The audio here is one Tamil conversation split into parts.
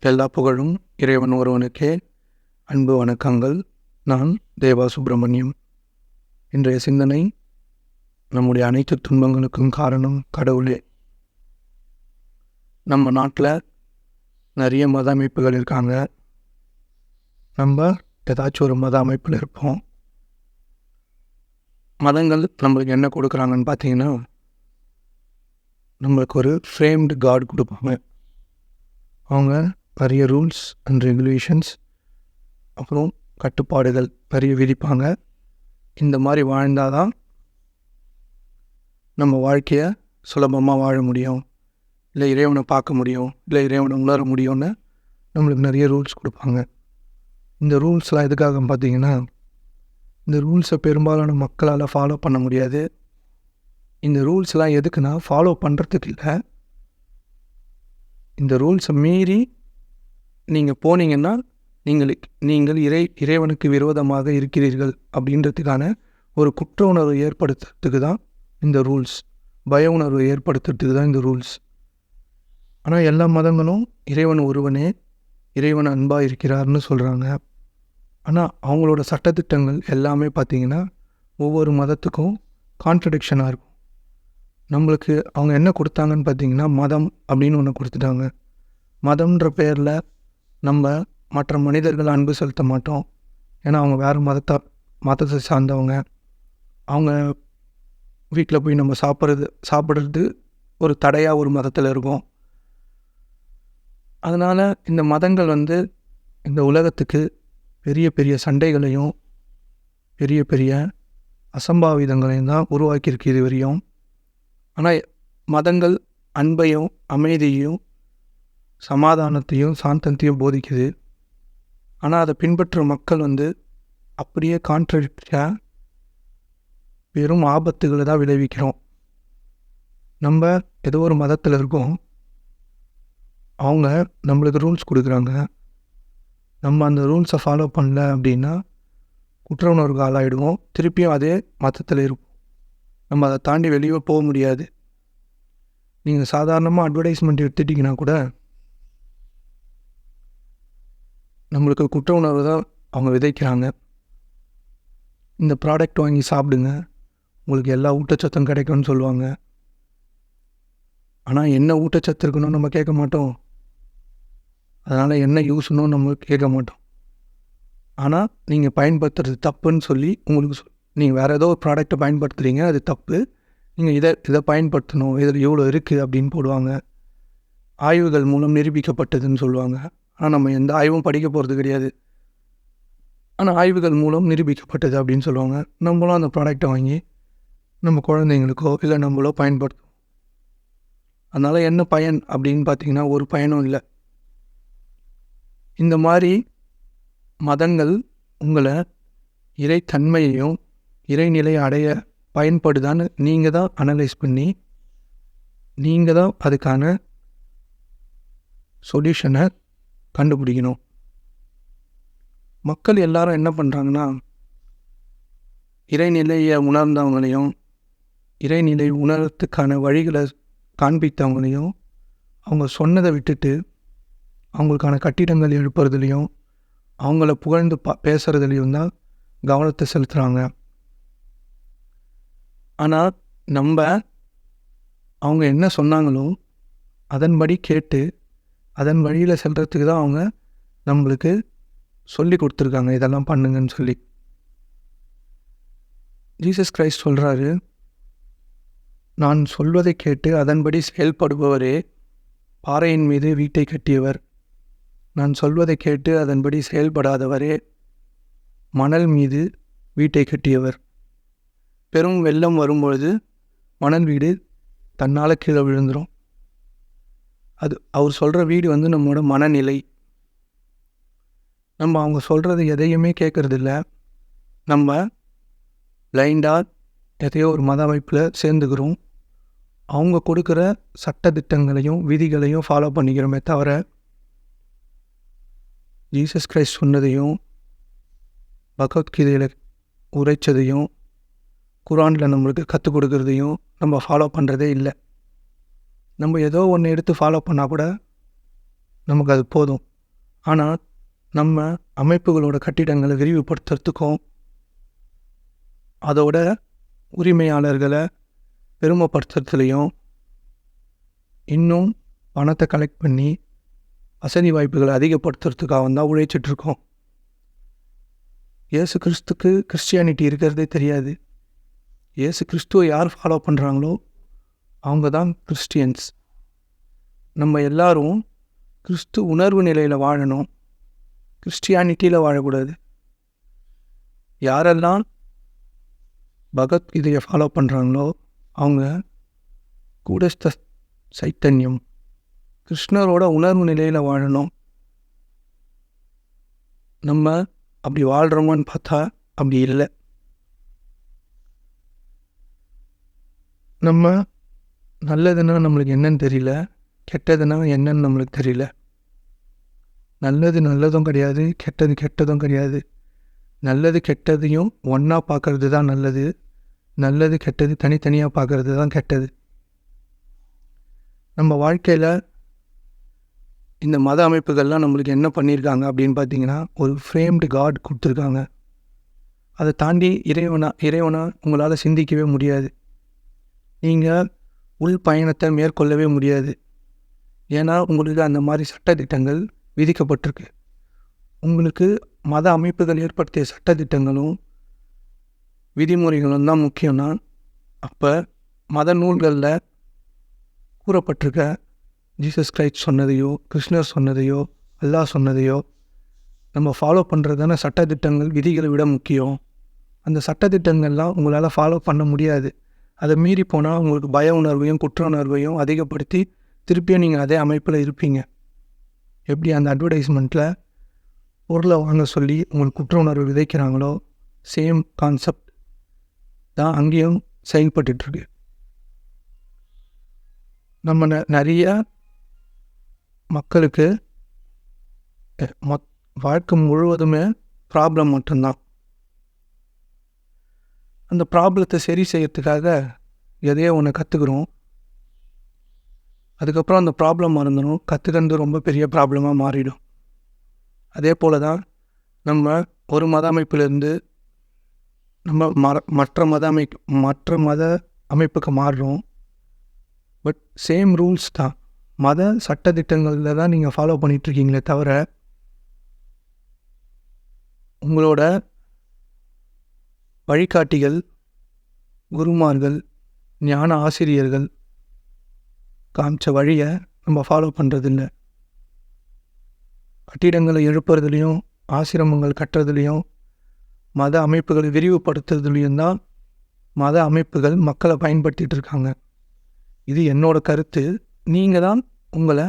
எல்லா புகழும் இறைவன் ஒருவனுக்கே அன்பு வணக்கங்கள். நான் தேவா சுப்பிரமணியம் இன்றைய சிந்தனை நம்முடைய அனைத்து துன்பங்களுக்கும் காரணம் கடவுளே. நம்ம நாட்டில் நிறைய மத அமைப்புகள் இருக்காங்க. நம்ம ஏதாச்சும் ஒரு மத அமைப்பில் இருப்போம். மதங்கள் நம்மளுக்கு என்ன கொடுக்குறாங்கன்னு பார்த்தீங்கன்னா நம்மளுக்கு ஒரு ஃப்ரேம்டு காட் கொடுப்பாங்க. அவங்க நிறைய ரூல்ஸ் அண்ட் ரெகுலேஷன்ஸ் அப்புறம் கட்டுப்பாடுகள் நிறைய விதிப்பாங்க. இந்த மாதிரி வாழ்ந்தால் தான் நம்ம வாழ்க்கையை சுலபமாக வாழ முடியும். இல்லை இறைவனை பார்க்க முடியும். இல்லை இறைவனை உணர முடியும்னு நம்மளுக்கு நிறைய ரூல்ஸ் கொடுப்பாங்க. இந்த ரூல்ஸ்லாம் எதுக்காக பார்த்தீங்கன்னா இந்த ரூல்ஸை பெரும்பாலான மக்களால் ஃபாலோ பண்ண முடியாது. இந்த ரூல்ஸ்லாம் எதுக்குன்னா ஃபாலோ பண்ணுறதுக்கு இல்லை. இந்த ரூல்ஸை மீறி நீங்கள் போனீங்கன்னா நீங்கள் நீங்கள் இறை இறைவனுக்கு விரோதமாக இருக்கிறீர்கள் அப்படின்றதுக்கான ஒரு குற்ற உணர்வு ஏற்படுத்துறதுக்கு தான் இந்த ரூல்ஸ் பய உணர்வு ஏற்படுத்துறதுக்கு தான் இந்த ரூல்ஸ் ஆனால் எல்லா மதங்களும் இறைவன் ஒருவனே இறைவன் அன்பாக இருக்கிறார்னு சொல்கிறாங்க ஆனால் அவங்களோட சட்டத்திட்டங்கள் எல்லாமே பார்த்திங்கன்னா ஒவ்வொரு மதத்துக்கும் கான்ட்ரடிக்ஷனாக இருக்கும். நம்மளுக்கு அவங்க என்ன கொடுத்தாங்கன்னு பார்த்தீங்கன்னா மதம் அப்படின்னு ஒன்று கொடுத்துட்டாங்க. மதம்ன்ற பேரில் நம்ம மற்ற மனிதர்கள் அன்பு செலுத்த மாட்டோம். ஏன்னா அவங்க வேறு மதத்தை மதத்தை சார்ந்தவங்க. அவங்க வீட்டில் போய் நம்ம சாப்பிட்றது சாப்பிட்றது ஒரு தடையாக ஒரு மதத்தில் இருக்கும். அதனால் இந்த மதங்கள் வந்து இந்த உலகத்துக்கு பெரிய பெரிய சண்டைகளையும் பெரிய பெரிய அசம்பாவிதங்களையும் தான் உருவாக்கியிருக்கு இது வரையும். ஆனால் மதங்கள் அன்பையும் அமைதியையும் சமாதானத்தையும் சாந்தத்தையும் போதிக்குது. ஆனால் அதை பின்பற்ற மக்கள் வந்து அப்படியே கான்ட்ரடிக்டாக வெறும் ஆபத்துகளை தான் விளைவிக்கிறோம். நம்ம ஏதோ ஒரு மதத்தில் இருக்கோம். அவங்க நம்மளுக்கு ரூல்ஸ் கொடுக்குறாங்க. நம்ம அந்த ரூல்ஸை ஃபாலோ பண்ணல அப்படின்னா குற்ற உணர்வுக்கு ஆளாயிடுவோம். திருப்பியும் அதே மதத்தில் இருப்போம். நம்ம அதை தாண்டி வெளியே போக முடியாது. நீங்கள் சாதாரணமாக அட்வர்டைஸ்மெண்ட் எடுத்துட்டிங்கன்னா கூட நம்மளுக்கு குற்ற உணர்வு தான் அவங்க விதைக்கிறாங்க. இந்த ப்ராடக்ட் வாங்கி சாப்பிடுங்க. உங்களுக்கு எல்லா ஊட்டச்சத்தும் கிடைக்கும்னு சொல்லுவாங்க. ஆனால் என்ன ஊட்டச்சத்து இருக்குன்னு நம்ம கேட்க மாட்டோம். அதனால் என்ன யூஸ்னும் நம்ம கேட்க மாட்டோம். ஆனால் நீங்கள் பயன்படுத்துறது தப்புன்னு சொல்லி உங்களுக்கு சொல் நீங்கள் வேறு ஏதோ ஒரு ப்ராடக்ட்டை பயன்படுத்துகிறீங்க அது தப்பு. நீங்கள் இதை இதை பயன்படுத்தணும் இதில் எவ்வளோ இருக்குது அப்படின்னு போடுவாங்க. ஆய்வுகள் மூலம் நிரூபிக்கப்பட்டதுன்னு சொல்லுவாங்க. ஆனால் நம்ம எந்த ஆய்வும் படிக்க போகிறது கிடையாது. ஆனால் ஆய்வுகள் மூலம் நிரூபிக்கப்பட்டது அப்படின்னு சொல்லுவாங்க. நம்மளும் அந்த ப்ராடக்டை வாங்கி நம்ம குழந்தைங்களுக்கோ இல்லை நம்மளோ பயன்படுத்தும் அதனால் என்ன பயன் அப்படின்னு பார்த்தீங்கன்னா ஒரு பயனும் இல்லை. இந்த மாதிரி மதங்கள் உங்களை இறைத்தன்மையையும் இறைநிலை அடைய பயன்படுதான்னு நீங்கள் தான் அனலைஸ் பண்ணி நீங்கள் தான் அதுக்கான சொல்யூஷனை கண்டுபிடிக்கணும். மக்கள் எல்லாரும் என்ன பண்ணுறாங்கன்னா இறைநிலையை உணர்ந்தவங்களையும் இறைநிலை உணரத்துக்கான வழிகளை காண்பித்தவங்களையும் அவங்க சொன்னதை விட்டுட்டு அவங்களுக்கான கட்டிடங்கள் எழுப்புறதுலையும் அவங்கள புகழ்ந்து பா பேசுகிறதுலையும் தான் கவனத்தை செலுத்துகிறாங்க ஆனால் நம்ம அவங்க என்ன சொன்னாங்களோ அதன்படி கேட்டு அதன் வழியில் செல்கிறதுக்கு தான் அவங்க நம்மளுக்கு சொல்லி கொடுத்துருக்காங்க. இதெல்லாம் பண்ணுங்கன்னு சொல்லி. ஜீசஸ் கிரைஸ்ட் சொல்கிறாரு நான் சொல்வதை கேட்டு அதன்படி செயல்படுபவரே பாறையின் மீது வீட்டை கட்டியவர். நான் சொல்வதை கேட்டு அதன்படி செயல்படாதவரே மணல் மீது வீட்டை கட்டியவர். பெரும் வெள்ளம் வரும்பொழுது மணல் வீடு தன்னால் கீழே விழுந்துடும் அது அவர் சொல்கிற வீடு வந்து நம்மளோட மனநிலை. நம்ம அவங்க சொல்கிறது எதையுமே கேட்குறதில்ல நம்ம பிளைண்டாக எதையோ ஒரு மத அமைப்பில் சேர்ந்துக்கிறோம். அவங்க கொடுக்குற சட்டத்திட்டங்களையும் விதிகளையும் ஃபாலோ பண்ணிக்கிறோமே தவிர ஜீசஸ் கிரைஸ்ட் சொன்னதையும் பகவத்கீதையில் உரைச்சதையும் குரானில் நம்மளுக்கு கற்றுக் கொடுக்குறதையும் நம்ம ஃபாலோ பண்ணுறதே இல்லை. நம்ம ஏதோ ஒன்று எடுத்து ஃபாலோ பண்ணால் கூட நமக்கு அது போதும். ஆனால் நம்ம அமைப்புகளோட கட்டிடங்களை விரிவுபடுத்துறதுக்கும் அதோட உரிமையாளர்களை பெருமைப்படுத்துறதுலையும் இன்னும் பணத்தை கலெக்ட் பண்ணி வசதி வாய்ப்புகளை அதிகப்படுத்துறதுக்காக தான் உழைச்சிட்ருக்கோம் இயேசு கிறிஸ்துக்கு கிறிஸ்டியானிட்டி இருக்கிறதே தெரியாது. இயேசு கிறிஸ்துவை யார் ஃபாலோ பண்ணுறாங்களோ அவங்க தான் கிறிஸ்டியன்ஸ் நம்ம எல்லாரும் கிறிஸ்து உணர்வு நிலையில் வாழணும். கிறிஸ்டியானிட்டியில் வாழக்கூடாது. யாரெல்லாம் பகவத்கீதையை ஃபாலோ பண்ணுறாங்களோ அவங்க கூடஸ்த சைத்தன்யம் கிருஷ்ணரோட உணர்வு நிலையில் வாழணும். நம்ம அப்படி வாழ்கிறோமான்னு பார்த்தா அப்படி இல்லை. நம்ம நல்லதுன்னா நம்மளுக்கு என்னன்னு தெரியல கெட்டதுன்னா என்னன்னு நம்மளுக்கு தெரியல. நல்லது நல்லதும் கிடையாது கெட்டது கெட்டதும் கிடையாது. நல்லது கெட்டதையும் ஒன்றா பார்க்கறது தான் நல்லது. நல்லது கெட்டது தனித்தனியாக பார்க்கறது தான் கெட்டது. நம்ம வாழ்க்கையில் இந்த மத அமைப்புகள்லாம் நம்மளுக்கு என்ன பண்ணியிருக்காங்க அப்படின்னு பார்த்தீங்கன்னா ஒரு ஃப்ரேம்டு காட் கொடுத்துருக்காங்க. அதை தாண்டி இறைவனா இறைவனா உங்களால் சிந்திக்கவே முடியாது. நீங்கள் உள் பயணத்தை மேற்கொள்ளவே முடியாது. ஏன்னா உங்களுக்கு அந்த மாதிரி சட்டத்திட்டங்கள் விதிக்கப்பட்டிருக்கு. உங்களுக்கு மத அமைப்புகள் ஏற்படுத்திய சட்டத்திட்டங்களும் விதிமுறைகளும் தான் முக்கியம்னா அப்போ மத நூல்களில் கூறப்பட்டிருக்க ஜீசஸ் கிரைஸ்ட் சொன்னதையோ கிருஷ்ணர் சொன்னதையோ அல்லாஹ் சொன்னதையோ நம்ம ஃபாலோ பண்ணுறது தானே சட்டத்திட்டங்கள் விதிகளை விட முக்கியம். அந்த சட்டத்திட்டங்கள்லாம் உங்களால் ஃபாலோ பண்ண முடியாது. அதை மீறி போனால் உங்களுக்கு பய உணர்வையும் குற்ற உணர்வையும் அதிகப்படுத்தி திருப்பியும் நீங்கள் அதே அமைப்பில் இருப்பீங்க. எப்படி அந்த அட்வர்டைஸ்மெண்ட்டில் பொருளை வாங்க சொல்லி உங்களுக்கு குற்ற உணர்வு விதைக்கிறாங்களோ சேம் கான்செப்ட் தான் அங்கேயும் செயல்பட்டுருக்கு நம்ம ந நிறைய மக்களுக்கு மொத் வாழ்க்கை முழுவதுமே ப்ராப்ளம் மட்டும்தான். அந்த ப்ராப்ளத்தை சரி செய்யறதுக்காக எதையோ ஒன்று கற்றுக்குறோம் அதுக்கப்புறம் அந்த ப்ராப்ளம் மறந்துடும் கற்றுக்கிறது ரொம்ப பெரிய ப்ராப்ளமாக மாறிடும். அதே போல் தான் நம்ம ஒரு மத அமைப்பிலிருந்து நம்ம மர மற்ற மத அமை மற்ற மத அமைப்புக்கு மாறுறோம். பட் சேம் ரூல்ஸ் தான். மத சட்டத்திட்டங்களில் தான் நீங்கள் ஃபாலோ பண்ணிகிட்ருக்கீங்களே தவிர உங்களோட வழிகாட்டிகள் குருமார்கள் ஞான ஆசிரியர்கள் காமிச்ச வழியை நம்ம ஃபாலோ பண்ணுறதில்ல கட்டிடங்களை எழுப்புறதுலேயும் ஆசிரமங்கள் கட்டுறதுலேயும் மத அமைப்புகளை விரிவுபடுத்துறதுலேயும் தான் மத அமைப்புகள் மக்களை பயன்படுத்திகிட்டு இருக்காங்க. இது என்னோட கருத்து. நீங்கள் தான் உங்களை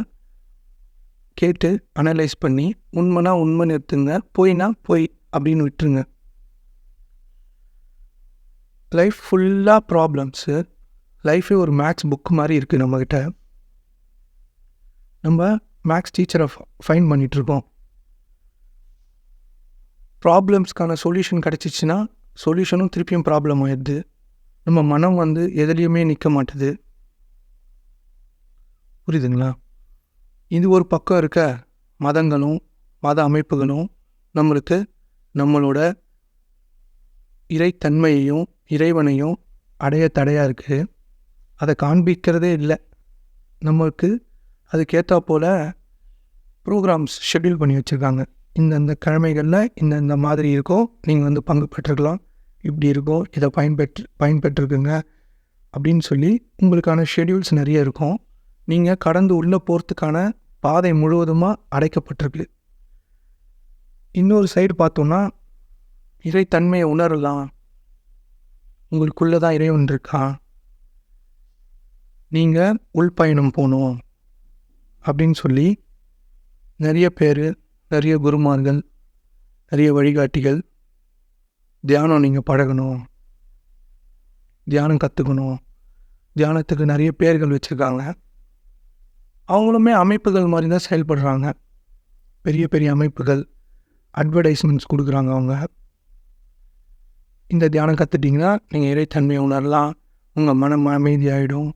கேட்டு அனலைஸ் பண்ணி உண்மைனா உண்மை நிறுத்துங்க பொய்னா பொய் அப்படின்னு விட்டுருங்க. லைஃப் ஃபுல்லாக ப்ராப்ளம்ஸு லைஃபே ஒரு மேக்ஸ் புக் மாதிரி இருக்குது நம்மக்கிட்ட நம்ம மேக்ஸ் டீச்சரை ஃபைன் பண்ணிகிட்ருக்கோம் ப்ராப்ளம்ஸ்க்கான சொல்யூஷன் கிடச்சிச்சின்னா சொல்யூஷனும் திருப்பியும் ப்ராப்ளம் ஆயிடுது. நம்ம மனம் வந்து எதுலேயுமே நிற்க மாட்டுது. புரியுதுங்களா? இது ஒரு பக்கம் இருக்க மதங்களும் மத அமைப்புகளும் நம்மளுக்கு நம்மளோட இறைத்தன்மையையும் இறைவனையும் அடைய தடையாக இருக்குது அதை காண்பிக்கிறதே இல்லை. நம்மளுக்கு அதுக்கேற்றா போல் ப்ரோக்ராம்ஸ் ஷெட்யூல் பண்ணி வச்சுருக்காங்க. இந்தந்த கிழமைகளில் இந்தந்த மாதிரி இருக்கோ நீங்கள் வந்து பங்கு பெற்றுக்கலாம். இப்படி இருக்கோ இதை பயன்பெற்று பயன்பெற்றுக்குங்க. அப்படின்னு சொல்லி உங்களுக்கான ஷெட்யூல்ஸ் நிறைய இருக்கும். நீங்கள் கடந்து உள்ளே போகிறதுக்கான பாதை முழுவதுமாக அடைக்கப்பட்டிருக்கு. இன்னொரு சைடு பார்த்தோன்னா இறைத்தன்மையை உணரலாம். உங்களுக்குள்ளே தான் இறைவன் இருக்கா? நீங்கள் உள்பயணம் போகணும் அப்படின்னு சொல்லி நிறைய பேர் நிறைய குருமார்கள் நிறைய வழிகாட்டிகள் தியானம் நீங்கள் பழகணும். தியானம் கற்றுக்கணும் தியானத்துக்கு நிறைய பேர்கள் வச்சுருக்காங்க. அவங்களுமே அமைப்புகள் மாதிரி தான் செயல்படுறாங்க. பெரிய பெரிய அமைப்புகள் அட்வர்டைஸ்மெண்ட்ஸ் கொடுக்குறாங்க அவங்க. இந்த தியானம் கற்றுட்டிங்கன்னா நீங்கள் இறைத்தன்மையை உணரலாம். உங்கள் மனம் அமைதியாகிடும்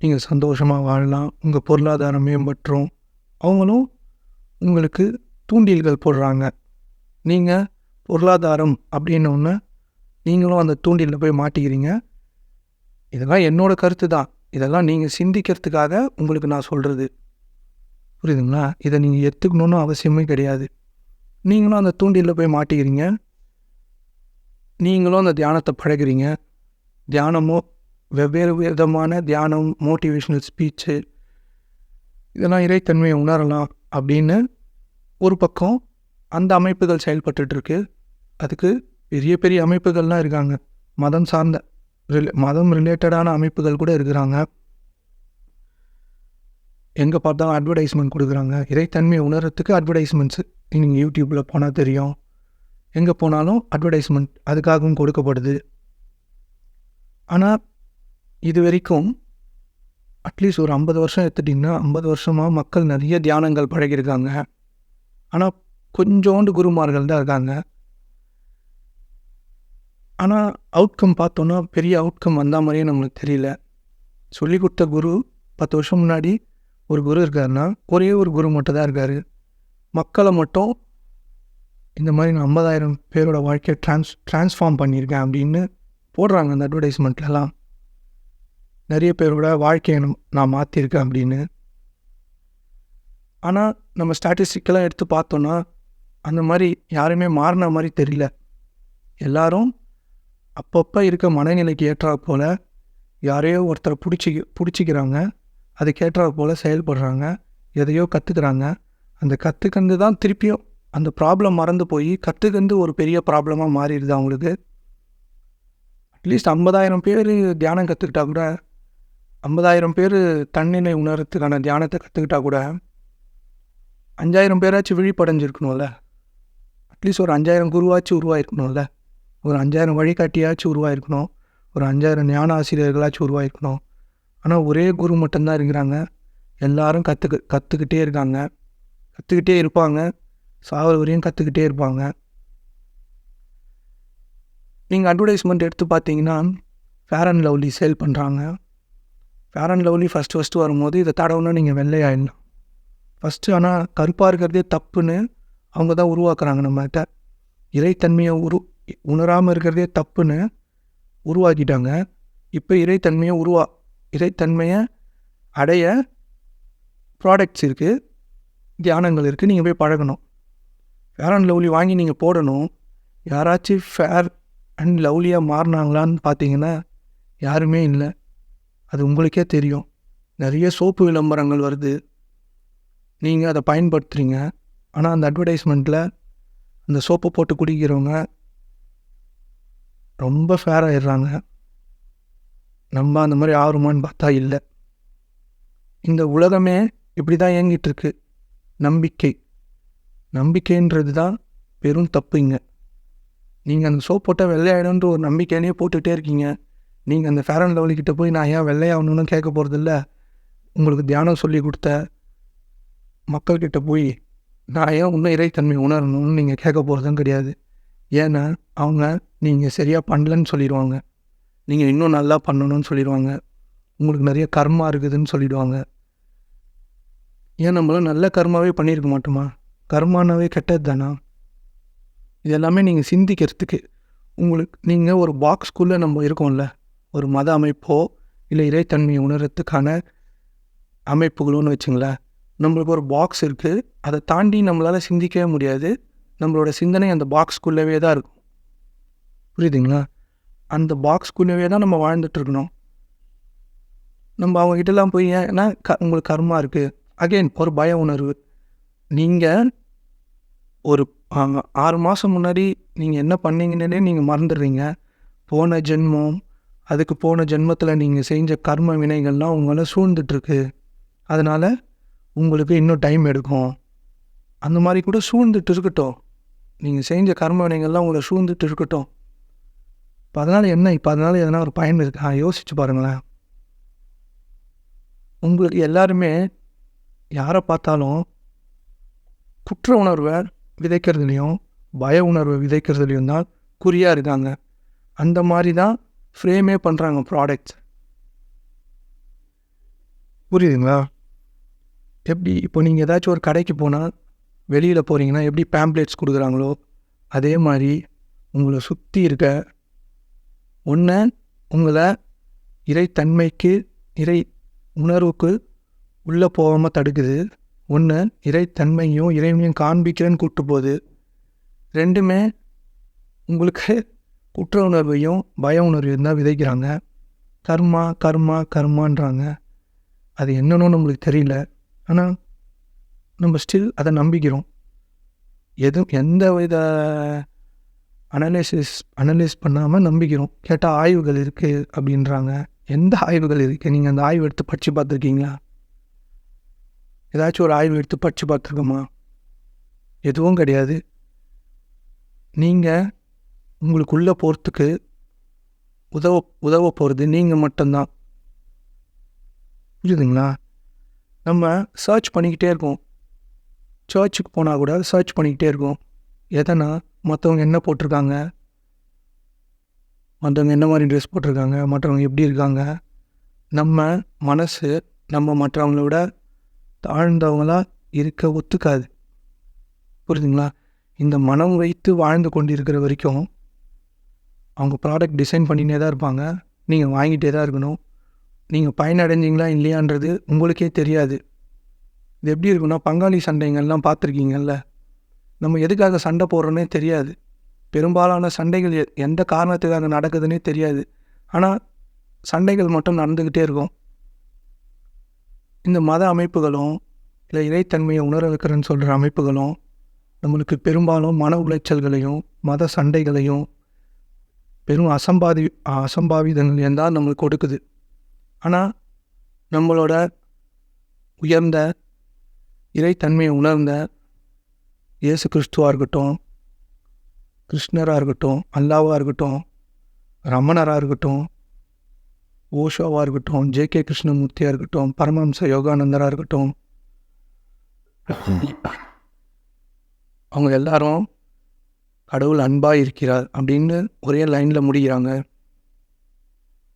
நீங்கள் சந்தோஷமாக வாழலாம். உங்கள் பொருளாதாரம் மேம்பற்றும் அவங்களும் உங்களுக்கு தூண்டில்கள் போடுறாங்க. நீங்கள் பொருளாதாரம் அப்படின்னோடனே நீங்களும் அந்த தூண்டிலில் போய் மாட்டிக்கிறீங்க. இதெல்லாம் என்னோடய கருத்து தான். இதெல்லாம் நீங்கள் சிந்திக்கிறதுக்காக உங்களுக்கு நான் சொல்கிறது புரியுதுங்களா? இதை நீங்கள் எடுத்துக்கணுன்னு அவசியமே கிடையாது. நீங்களும் அந்த தூண்டிலில் போய் மாட்டிக்கிறீங்க. நீங்களும் அந்த தியானத்தை பழகுறீங்க. தியானமோ வெவ்வேறு விதமான தியானம் மோட்டிவேஷ்னல் ஸ்பீச்சு இதெல்லாம் இறைத்தன்மையை உணரலாம் அப்படின்னு ஒரு பக்கம் அந்த அமைப்புகள் செயல்பட்டுட்டு அதுக்கு பெரிய பெரிய அமைப்புகள்லாம் இருக்காங்க. மதம் சார்ந்த ரிலே மதம் ரிலேட்டடான அமைப்புகள் கூட இருக்கிறாங்க. எங்கே பார்த்தாலும் அட்வர்டைஸ்மெண்ட் கொடுக்குறாங்க. இறைத்தன்மையை உணர்றதுக்கு அட்வர்டைஸ்மெண்ட்ஸு நீங்கள் யூடியூப்பில் போனால் தெரியும். எங்கே போனாலும் அட்வர்டைஸ்மெண்ட் அதுக்காகவும் கொடுக்கப்படுது. ஆனால் இது வரைக்கும் அட்லீஸ்ட் ஒரு ஐம்பது வருஷம் எடுத்துட்டிங்கன்னா ஐம்பது வருஷமாக மக்கள் நிறைய தியானங்கள் பழகியிருக்காங்க. ஆனால் கொஞ்சோண்டு குருமார்கள் தான் இருக்காங்க. ஆனால் அவுட்கம் பார்த்தோன்னா பெரிய அவுட்கம் வந்த மாதிரியே நம்மளுக்கு தெரியல. சொல்லி கொடுத்த குரு பத்து வருஷம் முன்னாடி ஒரு குரு இருக்காருன்னா ஒரே ஒரு குரு மட்டும் தான் இருக்கார். மக்களை மட்டும் இந்த மாதிரி நான் ஐம்பதாயிரம் பேரோட வாழ்க்கையை ட்ரான்ஸ் ட்ரான்ஸ்ஃபார்ம் பண்ணியிருக்கேன் அப்படின்னு போடுறாங்க அந்த அட்வர்டைஸ்மெண்ட்லலாம் நிறைய பேரோட வாழ்க்கையை நம்- நான் மாற்றிருக்கேன் அப்படின்னு. ஆனால் நம்ம ஸ்டாட்டிஸ்டிக்கெல்லாம் எடுத்து பார்த்தோன்னா அந்த மாதிரி யாருமே மாறின மாதிரி தெரியல. எல்லாரும் அப்பப்போ இருக்க மனநிலைக்கு ஏற்றா போல் யாரையோ ஒருத்தரை பிடிச்சி பிடிச்சிக்கிறாங்க. அதுக்கேற்றா போல் செயல்படுறாங்க. எதையோ கற்றுக்குறாங்க அந்த கற்றுக்கிறது தான் திருப்பியும் அந்த ப்ராப்ளம் மறந்து போய் கற்றுக்கந்து ஒரு பெரிய ப்ராப்ளமாக மாறிடுது அவங்களுக்கு. அட்லீஸ்ட் ஐம்பதாயிரம் பேர் தியானம் கற்றுக்கிட்டா கூட ஐம்பதாயிரம் பேர் தன்னிலை உணர்றதுக்கான தியானத்தை கற்றுக்கிட்டா கூட அஞ்சாயிரம் பேராச்சும் விழிப்படைஞ்சிருக்கணும்ல. அட்லீஸ்ட் ஒரு அஞ்சாயிரம் குருவாச்சும் உருவாயிருக்கணும்ல. ஒரு அஞ்சாயிரம் வழிகாட்டியாச்சும் உருவாயிருக்கணும். ஒரு அஞ்சாயிரம் ஞான ஆசிரியர்களாச்சும் உருவாயிருக்கணும். ஆனால் ஒரே குரு மட்டும்தான் இருக்கிறாங்க. எல்லாரும் கற்றுக்க கற்றுக்கிட்டே இருக்காங்க. கற்றுக்கிட்டே இருப்பாங்க. சாகிற வரையும் கற்றுக்கிட்டே இருப்பாங்க. நீங்கள் அட்வர்டைஸ்மெண்ட் எடுத்து பார்த்தீங்கன்னா ஃபேர் அண்ட் லவ்லி சேல் பண்ணுறாங்க Fair and Lovely first first வரும்போது இதை தடவுனா நீங்கள் வெள்ளையாயிடலாம் ஃபஸ்ட்டு ஆனால் கருப்பாக இருக்கிறதே தப்புன்னு அவங்க தான் உருவாக்குறாங்க நம்மகிட்ட. இறைத்தன்மையை உரு உணராமல் இருக்கிறதே தப்புன்னு உருவாக்கிட்டாங்க. இப்போ இறைத்தன்மையை உருவா இறைத்தன்மையை அடைய ப்ராடக்ட்ஸ் இருக்குது தியானங்கள் இருக்குது நீங்கள் போய் பழகணும். ஃபேர் அண்ட் லவ்லி வாங்கி நீங்கள் போடணும். யாராச்சும் ஃபேர் அண்ட் லவ்லியாக மாறினாங்களான்னு பார்த்தீங்கன்னா யாருமே இல்லை. அது உங்களுக்கே தெரியும். நிறைய சோப்பு விளம்பரங்கள் வருது. நீங்கள் அதை பயன்படுத்துகிறீங்க ஆனால் அந்த அட்வர்டைஸ்மெண்ட்டில் அந்த சோப்பை போட்டு குடிக்கிறவங்க ரொம்ப ஃபேர் ஆயிடுறாங்க. நம்ம அந்த மாதிரி ஆறுமான்னு பார்த்தா இல்லை. இந்த உலகமே இப்படி தான் இயங்கிட்டுருக்கு நம்பிக்கை. நம்பிக்கைன்றது தான் பெரும் தப்புங்க. நீங்கள் அந்த சோப் போட்டால் வெள்ளையாயிடும்ன்ற ஒரு நம்பிக்கையிலே போட்டுகிட்டே இருக்கீங்க. நீங்கள் அந்த ஃபேர் அண்ட் லவ்லி போய் நான் ஏன் வெள்ளையாகணும்னு கேட்க போகிறதில்ல உங்களுக்கு தியானம் சொல்லி கொடுத்த மக்கள்கிட்ட போய் நான் ஏன் இன்னும் இறைத்தன்மை உணரணும்னு நீங்கள் கேட்க போகிறதும் கிடையாது. ஏன்னா அவங்க நீங்கள் சரியாக பண்ணலன்னு சொல்லிடுவாங்க. நீங்கள் இன்னும் நல்லா பண்ணணும்னு சொல்லிடுவாங்க. உங்களுக்கு நிறைய கர்மா இருக்குதுன்னு சொல்லிடுவாங்க. ஏன் நம்மளும் நல்ல கர்மாவே பண்ணியிருக்க மாட்டோமா? கர்மானாவே கெட்டது தானா இது எல்லாமே நீங்கள் சிந்திக்கிறதுக்கு உங்களுக்கு நீங்கள் ஒரு பாக்ஸ்குள்ளே நம்ம இருக்கோம்ல ஒரு மத அமைப்போ இல்லை இறைத்தன்மையை உணர்கிறதுக்கான அமைப்புகளோன்னு வச்சுங்களேன் நம்மளுக்கு ஒரு பாக்ஸ் இருக்குது அதை தாண்டி நம்மளால் சிந்திக்கவே முடியாது நம்மளோட சிந்தனை அந்த பாக்ஸ்குள்ளவே தான் இருக்கும். புரியுதுங்களா? அந்த பாக்ஸ்குள்ளவே தான் நம்ம வாழ்ந்துட்டுருக்கணும் நம்ம அவங்ககிட்டலாம் போய் ஏன்னா க உங்களுக்கு கர்மா இருக்குது அகெயின் ஒரு பய உணர்வு. நீங்கள் ஒரு ஆ, ஆறு மாதம் முன்னாடி நீங்கள் என்ன பண்ணீங்கன்னே நீங்கள் மறந்துடுறீங்க. போன ஜென்மம் அதுக்கு போன ஜென்மத்தில் நீங்கள் செஞ்ச கர்ம வினைகள்லாம் உங்களை சூழ்ந்துட்டுருக்கு. அதனால் உங்களுக்கு இன்னும் டைம் எடுக்கும். அந்த மாதிரி கூட சூழ்ந்துட்டு இருக்கட்டும். நீங்கள் செஞ்ச கர்ம வினைகள்லாம் உங்களை சூழ்ந்துட்டு இருக்கட்டும். இப்போ அதனால் என்ன? இப்போ அதனால் எதனா ஒரு பயன் இருக்கா? யோசிச்சு பாருங்களேன். உங்களுக்கு எல்லாருமே யாரை பார்த்தாலும் குற்ற உணர்வை விதைக்கிறதுலையும் பய உணர்வை விதைக்கிறதுலையும் தான் குறியாக இருக்காங்க. அந்த மாதிரி தான் ஃப்ரேமே பண்ணுறாங்க ப்ராடக்ட்ஸ் புரியுதுங்களா? எப்படி இப்போ நீங்கள் ஏதாச்சும் ஒரு கடைக்கு போனால் வெளியில் போகிறீங்கன்னா எப்படி பேம்ப்ளேட்ஸ் கொடுக்குறாங்களோ அதே மாதிரி உங்களை சுற்றி இருக்க ஒன்று உங்களை இறைத்தன்மைக்கு இறை உணர்வுக்கு உள்ளே போகாமல் தடுக்குது. ஒன்று இறைத்தன்மையும் இறைவனையும் காண்பிக்கிறேன்னு கூப்பிட்டு போகுது ரெண்டுமே உங்களுக்கு குற்ற உணர்வையும் பய உணர்வையும் தான் விதைக்கிறாங்க. கர்மா கர்மா கர்மான்றாங்க. அது என்னன்னு நம்மளுக்கு தெரியல. ஆனால் நம்ம ஸ்டில் அதை நம்பிக்கிறோம். எதுவும் எந்த வித அனலைசிஸ் அனலைஸ் பண்ணாமல் நம்பிக்கிறோம். கேட்டால் ஆய்வுகள் இருக்குது அப்படின்றாங்க. எந்த ஆய்வுகள் இருக்குது நீங்கள் அந்த ஆய்வு எடுத்து படித்து பார்த்துருக்கீங்களா? ஏதாச்சும் ஒரு ஆய்வு எடுத்து படித்து பார்த்துருக்கோமா எதுவும் கிடையாது. நீங்கள் உங்களுக்குள்ளே போகிறதுக்கு உதவ உதவ போகிறது நீங்கள் மட்டும்தான். புரியுதுங்களா? நம்ம சர்ச் பண்ணிக்கிட்டே இருக்கோம். சர்ச்சுக்கு போனால் கூட சர்ச் பண்ணிக்கிட்டே இருக்கோம். எதனா மற்றவங்க என்ன போட்டிருக்காங்க? மற்றவங்க என்ன மாதிரி ட்ரெஸ் போட்டிருக்காங்க? மற்றவங்க எப்படி இருக்காங்க? நம்ம மனசு நம்ம மற்றவங்கள விட தாழ்ந்தவங்களா இருக்க ஒத்துக்காது. புரியுதுங்களா இந்த மனம் வைத்து வாழ்ந்து கொண்டு இருக்கிற வரைக்கும் அவங்க ப்ராடக்ட் டிசைன் பண்ணினே தான் இருப்பாங்க. நீங்கள் வாங்கிட்டே தான் இருக்கணும். நீங்கள் பயனடைஞ்சிங்களா இல்லையான்றது உங்களுக்கே தெரியாது. இது எப்படி இருக்குன்னா பங்காளி சண்டைங்கள்லாம் பார்த்துருக்கீங்கல்ல? நம்ம எதுக்காக சண்டை போடுறோன்னே தெரியாது. பெரும்பாலான சண்டைகள் எந்த காரணத்துக்காக நடக்குதுன்னே தெரியாது. ஆனால் சண்டைகள் மட்டும் நடந்துக்கிட்டே இருக்கும். இந்த மத அமைப்புகளும் இல்லை இறைத்தன்மையை உணர வைக்கிறேன்னு சொல்கிற அமைப்புகளும் நம்மளுக்கு பெரும்பாலும் மன உளைச்சல்களையும் மத சண்டைகளையும் பெரும் அசம்பாதி அசம்பாவிதங்களையும் தான் நம்மளுக்கு கொடுக்குது. ஆனால் நம்மளோட உயர்ந்த இறைத்தன்மையை உணர்ந்த இயேசு கிறிஸ்துவாக இருக்கட்டும் கிருஷ்ணராக இருக்கட்டும் அல்லாவாக இருக்கட்டும் ரமணராக இருக்கட்டும் ஓஷோவாக இருக்கட்டும் ஜேகே கிருஷ்ணமூர்த்தியாக இருக்கட்டும் பரமஹம்ச யோகானந்தராக இருக்கட்டும். அவங்க எல்லாரும் கடவுள் அன்பாக இருக்கிறார் அப்படின்னு ஒரே லைனில் முடிகிறாங்க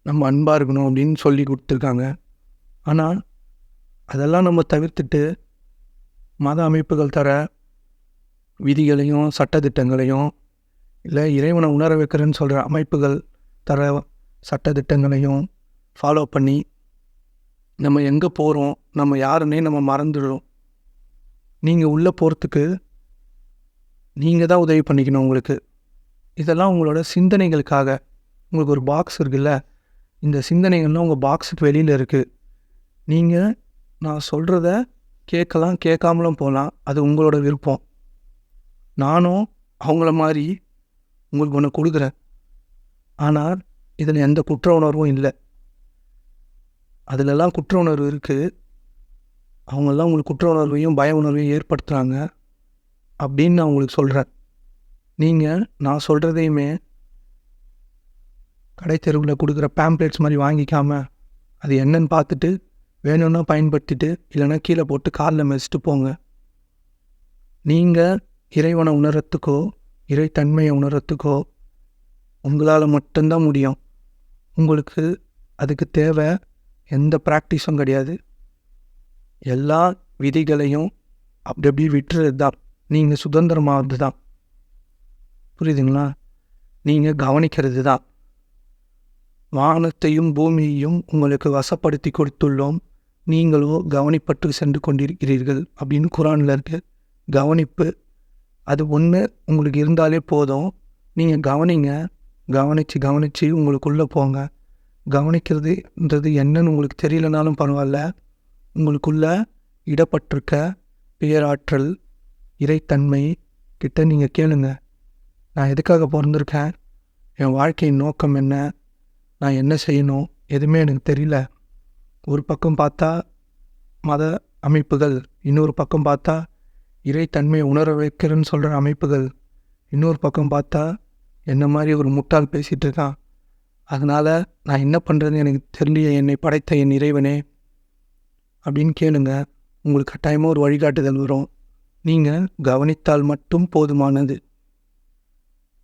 நம்ம அன்பாக இருக்கணும் அப்படின்னு சொல்லி கொடுத்துருக்காங்க. ஆனால் அதெல்லாம் நம்ம தவிர்த்துட்டு மத அமைப்புகள் தர விதிகளையும் சட்டத்திட்டங்களையும் இல்லை இறைவனை உணர வைக்கிறேன்னு சொல்கிற அமைப்புகள் தர சட்டத்திட்டங்களையும் ஃபாலோ பண்ணி நம்ம எங்கே போகிறோம் நம்ம யாருன்னே நம்ம மறந்துடுறோம். நீங்கள் உள்ளே போகிறதுக்கு நீங்கள் தான் உதவி பண்ணிக்கணும் உங்களுக்கு. இதெல்லாம் உங்களோட சிந்தனைகளுக்காக. உங்களுக்கு ஒரு பாக்ஸ் இருக்குல்ல? இந்த சிந்தனைகள்லாம் உங்கள் பாக்ஸுக்கு வெளியில் இருக்குது நீங்கள் நான் சொல்கிறத கேட்கலாம் கேட்காமலும் போகலாம். அது உங்களோட விருப்பம். நானும் அவங்கள மாதிரி உங்களுக்கு ஒன்று கொடுக்குறேன். ஆனால் இதில் எந்த குற்ற உணர்வும் இல்லை. அதிலெல்லாம் குற்ற உணர்வு இருக்குது அவங்கெல்லாம் உங்களுக்கு குற்ற உணர்வையும் பய உணர்வையும் ஏற்படுத்துகிறாங்க அப்படின்னு நான் உங்களுக்கு சொல்கிறேன் நீங்கள் நான் சொல்கிறதையுமே கடை தெருவில் கொடுக்குற பேம்ப்ளேட்ஸ் மாதிரி வாங்கிக்காம அது என்னன்னு பார்த்துட்டு வேணும்னா பயன்படுத்திட்டு இல்லைன்னா கீழே போட்டு காலில் மெதிச்சிட்டு போங்க. நீங்கள் இறைவனை உணரத்துக்கோ இறைத்தன்மையை உணரத்துக்கோ உங்களால் மட்டும்தான் முடியும். உங்களுக்கு அதுக்கு தேவை எந்த ப்ராக்டிஸும் கிடையாது. எல்லா விதிகளையும் அப்படி அப்படியே விட்டுறது தான் நீங்கள் சுதந்திரமாகிறது தான் புரியுதுங்களா? நீங்கள் கவனிக்கிறது தான் வானத்தையும் பூமியையும் உங்களுக்கு வசப்படுத்தி கொடுத்துள்ளோம். நீங்களோ கவனிப்பட்டு சென்று கொண்டிருக்கிறீர்கள் அப்படின்னு குரானில் இருக்கு. கவனிப்பு. அது ஒன்று உங்களுக்கு இருந்தாலே போதும். நீங்கள் கவனிங்க. கவனித்து கவனித்து உங்களுக்குள்ளே போங்க. கவனிக்கிறதுன்றது என்னன்னு உங்களுக்கு தெரியலனாலும் பரவாயில்ல. உங்களுக்குள்ள இடப்பட்டிருக்க பேராற்றல் இறைத்தன்மை கிட்ட நீங்கள் கேளுங்க. நான் எதுக்காக பிறந்திருக்கேன்? என் வாழ்க்கையின் நோக்கம் என்ன? நான் என்ன செய்யணும்? எதுவுமே எனக்கு தெரியல. ஒரு பக்கம் பார்த்தா மத அமைப்புகள் இன்னொரு பக்கம் பார்த்தா இறைத்தன்மையை உணர வைக்கிறேன்னு சொல்கிற அமைப்புகள் இன்னொரு பக்கம் பார்த்தா என்ன மாதிரி ஒரு முட்டாள் பேசிகிட்டு இருக்கான்? அதனால் நான் என்ன பண்ணுறதுன்னு எனக்கு தெரிஞ்ச என்னை படைத்த என் இறைவனே. அப்படின்னு கேளுங்க. உங்களுக்கு கட்டாயமாக ஒரு வழிகாட்டுதல் வரும். நீங்கள் கவனித்தால் மட்டும் போதுமானது.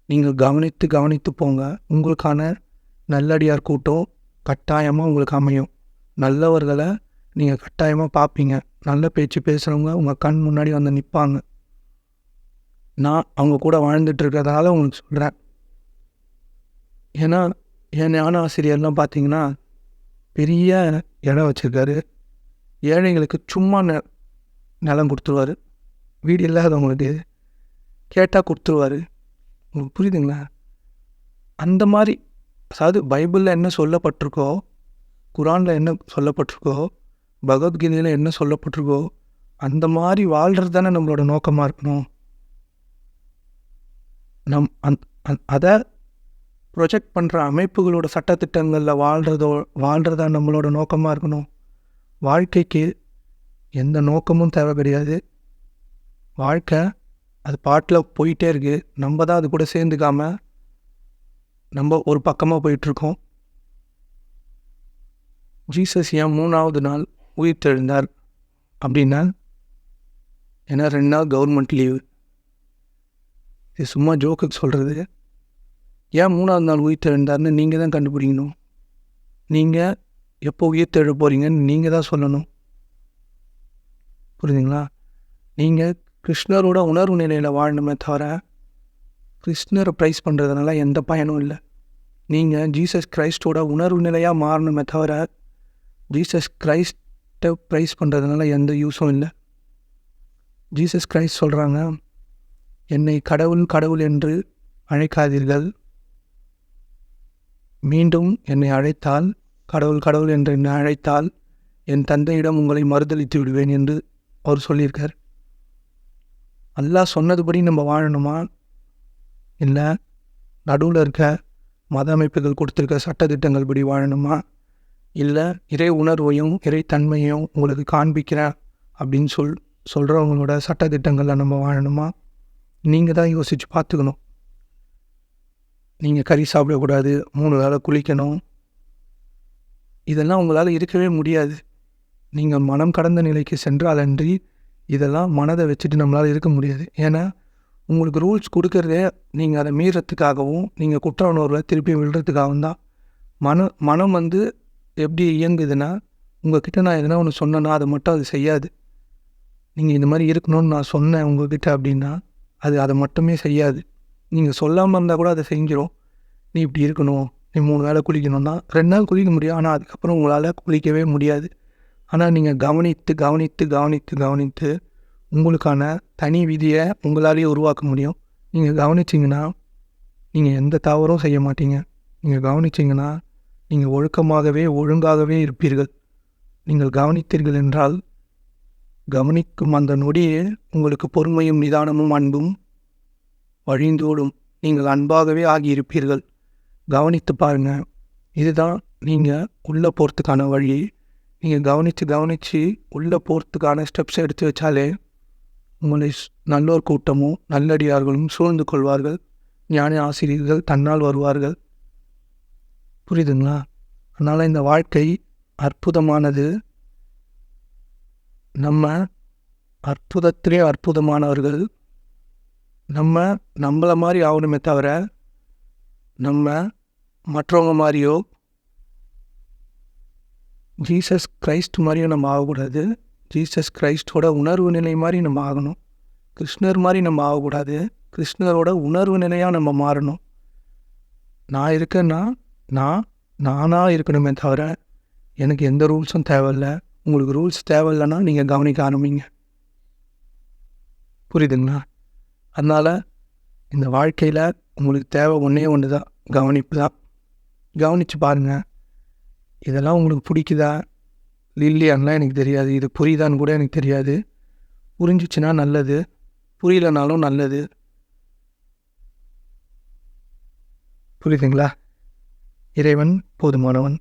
நீங்கள் கவனித்து கவனித்து போங்க. உங்களுக்கான நல்லடியார் கூட்டம் கட்டாயமாக உங்களுக்கு அமையும். நல்லவர்களை நீங்கள் கட்டாயமாக பார்ப்பீங்க. நல்ல பேச்சு பேசுகிறவங்க உங்கள் கண் முன்னாடி வந்து நிற்பாங்க நான் அவங்க கூட வாழ்ந்துட்டு இருக்கிறதால உங்களுக்கு சொல்கிறேன் ஏன்னா என் ஞான ஆசிரியர்லாம் பார்த்தீங்கன்னா பெரிய இடம் வச்சுருக்காரு. ஏழைங்களுக்கு சும்மா நெ நிலம் கொடுத்துருவாரு. வீடு இல்லாதவங்களுக்கு கேட்டால் கொடுத்துருவாரு. உங்களுக்கு புரியுதுங்களா? அந்த மாதிரி அதாவது பைபிளில் என்ன சொல்லப்பட்டிருக்கோ குரானில் என்ன சொல்லப்பட்டிருக்கோ பகவத்கீதையில் என்ன சொல்லப்பட்டிருக்கோ அந்த மாதிரி வாழ்கிறது தானே நம்மளோட நோக்கமாக இருக்கணும். நம் அந் அந்- அதை ப்ரொஜெக்ட் பண்ணுற அமைப்புகளோட சட்டத்திட்டங்களில் வாழ்கிறதோ வாழ்கிறதா நம்மளோட நோக்கமாக இருக்கணும். வாழ்க்கைக்கு எந்த நோக்கமும் தேவை கிடையாது. வாழ்க்கை அது பாட்டில் போயிட்டே இருக்கு. நம்ம தான் அது கூட சேர்ந்துக்காம நம்ம ஒரு பக்கமாக போயிட்டுருக்கோம். ஜீசஸ் ஏன் மூணாவது நாள் உயிர் தெழுந்தார் அப்படின்னா ஏன்னா ரெண்டு நாள் கவர்மெண்ட் லீவு இது சும்மா ஜோக்குக்கு சொல்கிறது ஏன் மூணாவது நாள் உயிர் தெழுந்தார்னு நீங்கள் தான் கண்டுபிடிக்கணும். நீங்கள் எப்போ உயிர் தெழ போகிறீங்கன்னு நீங்கள் தான் சொல்லணும். புரியுதுங்களா நீங்கள் கிருஷ்ணரோட உணர்வு நிலையில் வாழணுமே தவிர கிருஷ்ணரை ப்ரைஸ் பண்ணுறதுனால எந்த பயனும் இல்லை. நீங்கள் ஜீசஸ் கிரைஸ்டோட உணர்வு நிலையாக மாறணுமே தவிர ஜீசஸ் கிரைஸ்ட்டை ப்ரைஸ் பண்ணுறதுனால எந்த யூஸும் இல்லை. ஜீசஸ் கிரைஸ்ட் சொல்கிறாங்க என்னை கடவுள் கடவுள் என்று அழைக்காதீர்கள். மீண்டும் என்னை அழைத்தால் கடவுள் கடவுள் என்று என்னை அழைத்தால் என் தந்தையிடம் உங்களை மறுதளித்து விடுவேன் என்று அவர் சொல்லியிருக்கார். அல்லாஹ் சொன்னதுபடி நம்ம வாழணுமா? இல்லை நடுவில் இருக்க மத அமைப்புகள் கொடுத்துருக்க சட்டத்திட்டங்கள் படி வாழணுமா? இல்லை இறை உணர்வையும் இறைத்தன்மையும் உங்களுக்கு காண்பிக்கிறேன் அப்படின்னு சொல் சொல்கிறவங்களோட சட்டத்திட்டங்களில் நம்ம வாழணுமா? நீங்கள் தான் யோசித்து பார்த்துக்கணும். நீங்கள் கறி சாப்பிடக்கூடாது மூணு வேளை குளிக்கணும். இதெல்லாம் உங்களால் இருக்கவே முடியாது. நீங்கள் மனம் கடந்த நிலைக்கு சென்றாலன்றி இதெல்லாம் மனதை வச்சுட்டு நம்மளால் இருக்க முடியாது. ஏன்னா உங்களுக்கு ரூல்ஸ் கொடுக்கறதே நீங்கள் அதை மீறத்துக்காகவும் நீங்கள் குற்ற உணர்வை திருப்பி விழுறதுக்காகவும் தான். மன மனம் வந்து எப்படி இயங்குதுன்னா உங்ககிட்ட நான் எதனா ஒன்று சொன்னேன்னா அதை மட்டும் அது செய்யாது. நீங்கள் இந்த மாதிரி இருக்கணும்னு நான் சொன்னேன் உங்ககிட்ட அப்படின்னா அது அதை மட்டுமே செய்யாது. நீங்கள் சொல்லாமல் இருந்தால் கூட அதை செஞ்சிடும் நீ இப்படி இருக்கணும் நீ மூணு வேலை குளிக்கணும்னா ரெண்டு நாள் குளிக்க முடியும். ஆனால் அதுக்கப்புறம் உங்களால் குளிக்கவே முடியாது. ஆனால் நீங்கள் கவனித்து கவனித்து கவனித்து கவனித்து உங்களுக்கான தனி விதியை உங்களாலேயே உருவாக்க முடியும். நீங்கள் கவனிச்சிங்கன்னா நீங்கள் எந்த தவறும் செய்ய மாட்டீங்க. நீங்கள் கவனிச்சிங்கன்னா நீங்கள் ஒழுக்கமாகவே ஒழுங்காகவே இருப்பீர்கள். நீங்கள் கவனித்தீர்கள் என்றால் கவனிக்கும் அந்த நொடியே உங்களுக்கு பொறுமையும் நிதானமும் அன்பும் வழிந்தோடும் நீங்கள் அன்பாகவே ஆகியிருப்பீர்கள். கவனித்து பாருங்க. இதுதான் நீங்கள் உள்ளே போகிறதுக்கான வழி. நீங்கள் கவனித்து கவனித்து உள்ளே போகிறதுக்கான ஸ்டெப்ஸ் எடுத்து வச்சாலே உங்களை நல்லோர் கூட்டமும் நல்லடியார்களும் சூழ்ந்து கொள்வார்கள். ஞான ஆசிரியர்கள் தன்னால் வருவார்கள். புரியுதுங்களா? அதனால் இந்த வாழ்க்கை அற்புதமானது. நம்ம அற்புதத்திலே அற்புதமானவர்கள் நம்ம நம்மளை மாதிரி ஆகணுமே தவிர நம்ம மற்றவங்க மாதிரியோ ஜீசஸ் கிரைஸ்ட் மாதிரியும் நம்ம ஆகக்கூடாது. ஜீசஸ் கிரைஸ்டோட உணர்வு நிலை மாதிரி நம்ம ஆகணும். கிருஷ்ணர் மாதிரி நம்ம ஆகக்கூடாது. கிருஷ்ணரோட உணர்வு நிலையாக நம்ம மாறணும். நான் இருக்கேன்னா நான் நானாக இருக்கணுமே தவிர எனக்கு எந்த ரூல்ஸும் தேவையில்ல. உங்களுக்கு ரூல்ஸ் தேவையில்லைன்னா நீங்கள் கவனிக்க ஆரம்பிங்க. புரியுதுங்களா? அதனால் இந்த வாழ்க்கையில் உங்களுக்கு தேவை ஒன்றே ஒன்று தான் கவனிப்பு தான் கவனித்து பாருங்கள் இதெல்லாம் உங்களுக்கு பிடிக்குதா? இல்லையான்லாம் எனக்கு தெரியாது. இது புரியுதான்னு கூட எனக்கு தெரியாது. புரிஞ்சிச்சுன்னா நல்லது. புரியலனாலும் நல்லது. புரியுதுங்களா? இறைவன் போதுமானவன்.